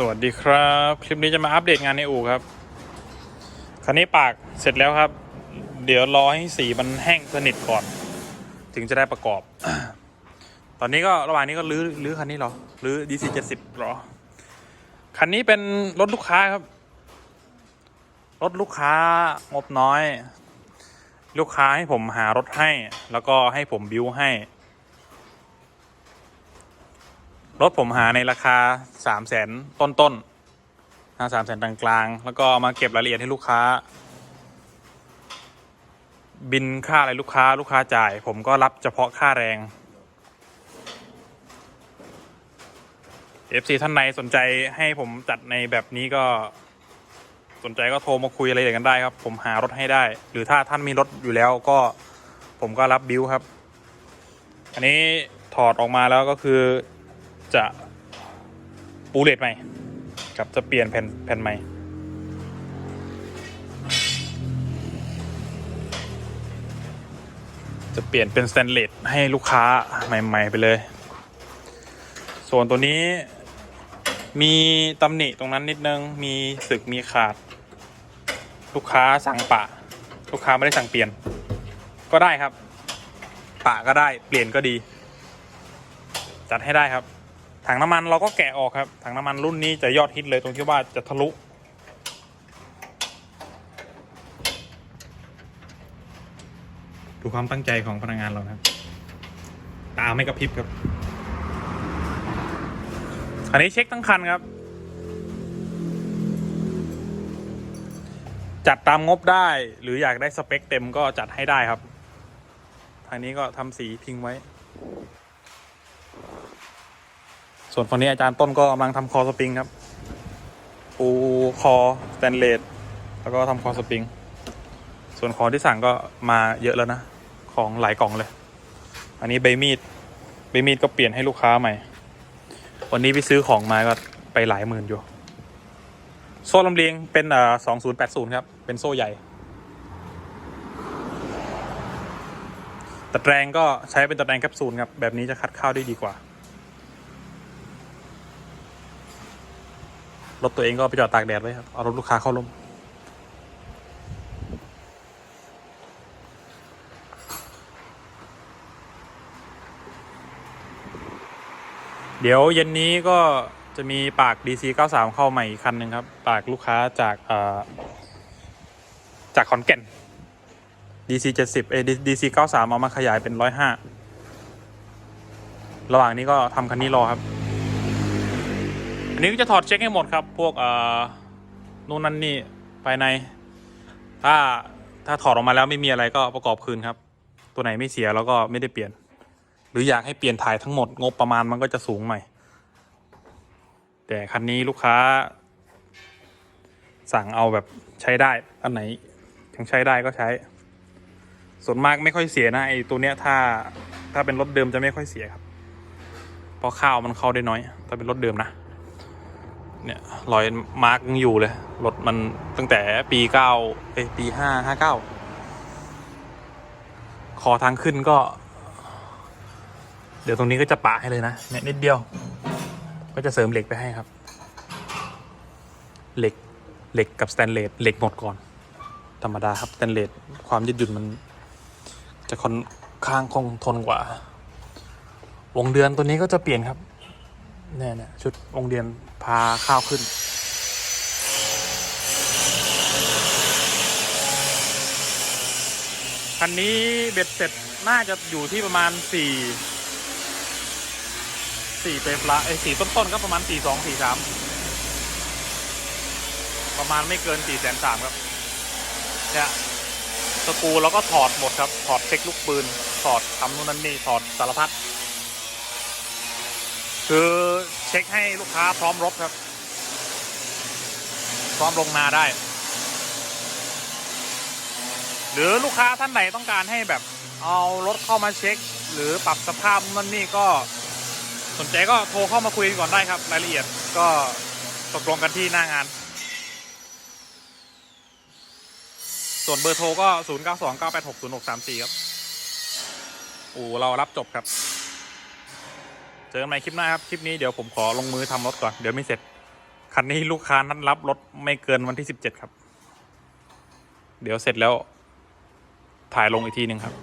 สวัสดีครับ คลิปนี้จะมาอัปเดตงานในอู่ครับ คันนี้ปากเสร็จแล้วครับ เดี๋ยวรอให้สีมันแห้งสนิทก่อน ถึงจะได้ประกอบ ตอนนี้ก็ระหว่างนี้ก็รื้อรื้อคันนี้หรอรื้อ DC 70หรอ คันนี้เป็นรถลูกค้าครับ รถลูกค้างบน้อย ลูกค้าให้ผมหารถให้ แล้วก็ให้ผมบิวให้ รถผมหาในราคาสามแสนต้นต้นๆนะสามแสนกลางๆแล้วก็มาเก็บรายละเอียดให้ลูกค้า บินค่าอะไรลูกค้าลูกค้าจ่าย ผมก็รับเฉพาะค่าแรง FC ท่านไหนสนใจให้ผมจัดในแบบนี้ก็สนใจก็โทรมาคุยอะไรอย่างกันได้ครับ ผมหารถให้ได้ หรือถ้าท่านมีรถอยู่แล้วก็ผมก็รับบิวครับ อันนี้ถอดออกมาแล้วก็คือ จะปูเลตใหม่กับจะเปลี่ยนแผ่นแผ่นใหม่จะเปลี่ยนเป็นสแตนเลสให้ลูกค้าใหม่ ๆ ไปเลย ส่วนตัวนี้มีตำหนิตรงนั้นนิดนึง มีสึกมีขาด ลูกค้าสั่งปะ ลูกค้าไม่ได้สั่งเปลี่ยน ก็ได้ครับ ปะก็ได้ เปลี่ยนก็ดี จัดให้ได้ครับ ถังน้ำมันเราก็แกะออกครับ ถังน้ำมันรุ่นนี้จะยอดฮิตเลยตรงที่ว่าจะทะลุ ดูความตั้งใจของพนักงานเรานะครับ ตาไม่กระพริบครับอันนี้เช็คทั้งคันครับ จัดตามงบได้หรืออยากได้สเปคเต็มก็จัดให้ได้ครับทางนี้ก็ทำสีทิ้งไว้ ส่วนฝั่งนี้อาจารย์ต้นก็กำลังทำคอสปริงครับ ปูคอสแตนเลสแล้วก็ทำคอสปริง ส่วนของที่สั่งก็มาเยอะแล้วนะ ของหลายกล่องเลย อันนี้ใบมีด ใบมีดก็เปลี่ยนให้ลูกค้าใหม่ วันนี้ไปซื้อของมาก็ไปหลายหมื่นอยู่ โซ่ลำเลียงเป็นอ่อสองศูนย์แปดศูนย์ครับ เป็นโซ่ใหญ่ตะแกรงก็ใช้เป็นตะแกรงแคปซูลครับ แบบนี้จะคัดข้าวได้ดีกว่า รถตัวเองก็ไปจอดตากแดดไว้ครับ เอารถลูกค้าเข้าร่มเดี๋ยวเย็นนี้ก็จะมีปาก DC 93 เข้าใหม่อีกคันหนึ่งครับ ปากลูกค้าจากเอ่อจากขอนแก่น DC 70 เอ DC 93 เอามาขยายเป็น 105 ระหว่างนี้ก็ทำคันนี้รอครับ อันนี้ก็จะถอดเช็คให้หมดครับ พวกเอ่อนู่นนั่นนี่ภายใน ถ้าถ้าถอดออกมาแล้วไม่มีอะไรก็ประกอบคืนครับ ตัวไหนไม่เสียแล้วก็ไม่ได้เปลี่ยน หรืออยากให้เปลี่ยนถ่ายทั้งหมดงบประมาณมันก็จะสูงใหม่แต่คันนี้ลูกค้า สั่งเอาแบบใช้ได้ อันไหนยังใช้ได้ก็ใช้ ส่วนมากไม่ค่อยเสียนะไอตัวเนี้ยถ้าถ้าเป็นรถเดิมจะไม่ค่อยเสียครับ เพราะข้าวมันเข้าได้น้อย ถ้าเป็นรถเดิมนะ เนี่ยรอยมาร์กยังอยู่เลย รถมันตั้งแต่ปีเก้าเอ้ปีห้าห้าเก้าคอทางขึ้นก็ เดี๋ยวตรงนี้ก็จะปะให้เลยนะเนี่ยนิดเดียว ก็จะเสริมเหล็กไปให้ครับ เหล็กเหล็กกับสแตนเลสเหล็กหมดก่อน ธรรมดาครับสแตนเลสความยืดหยุ่นมัน จะค่อนข้างคงทนกว่า วงเดือนตัวนี้ก็จะเปลี่ยนครับ เนี่ยเนี่ยชุดวงเดือนพาข้าวขึ้น คันนี้เบ็ดเสร็จน่าจะอยู่ที่ประมาณสี่สี่เปลาไอ้สี่ต้นๆก็ประมาณสี่สองสี่สามประมาณไม่เกินสี่แสนสามครับเนี่ยสกูเราก็ถอดหมดครับ ถอดเช็คลูกปืน ถอดทำนู่นนั่นนี่ ถอดสารพัด คือเช็คให้ลูกค้าพร้อมรบครับ พร้อมลงนาได้ หรือลูกค้าท่านไหนต้องการให้แบบเอารถเข้ามาเช็ค หรือปรับสภาพมันนี่ก็สนใจก็โทรเข้ามาคุยกันก่อนได้ครับ รายละเอียดก็ตกลงกันที่หน้างาน ส่วนเบอร์โทรก็ 0 9 2 9 8 6 0 6 3 4 ครับ อู่เรารับจบครับ เจอกันใหม่คลิปหน้าครับ คลิปนี้เดี๋ยวผมขอลงมือทำรถก่อน เดี๋ยวไม่เสร็จ คันนี้ลูกค้านัดรับรถไม่เกินวันที่สิบเจ็ดครับ เดี๋ยวเสร็จแล้วถ่ายลงอีกทีหนึ่งครับ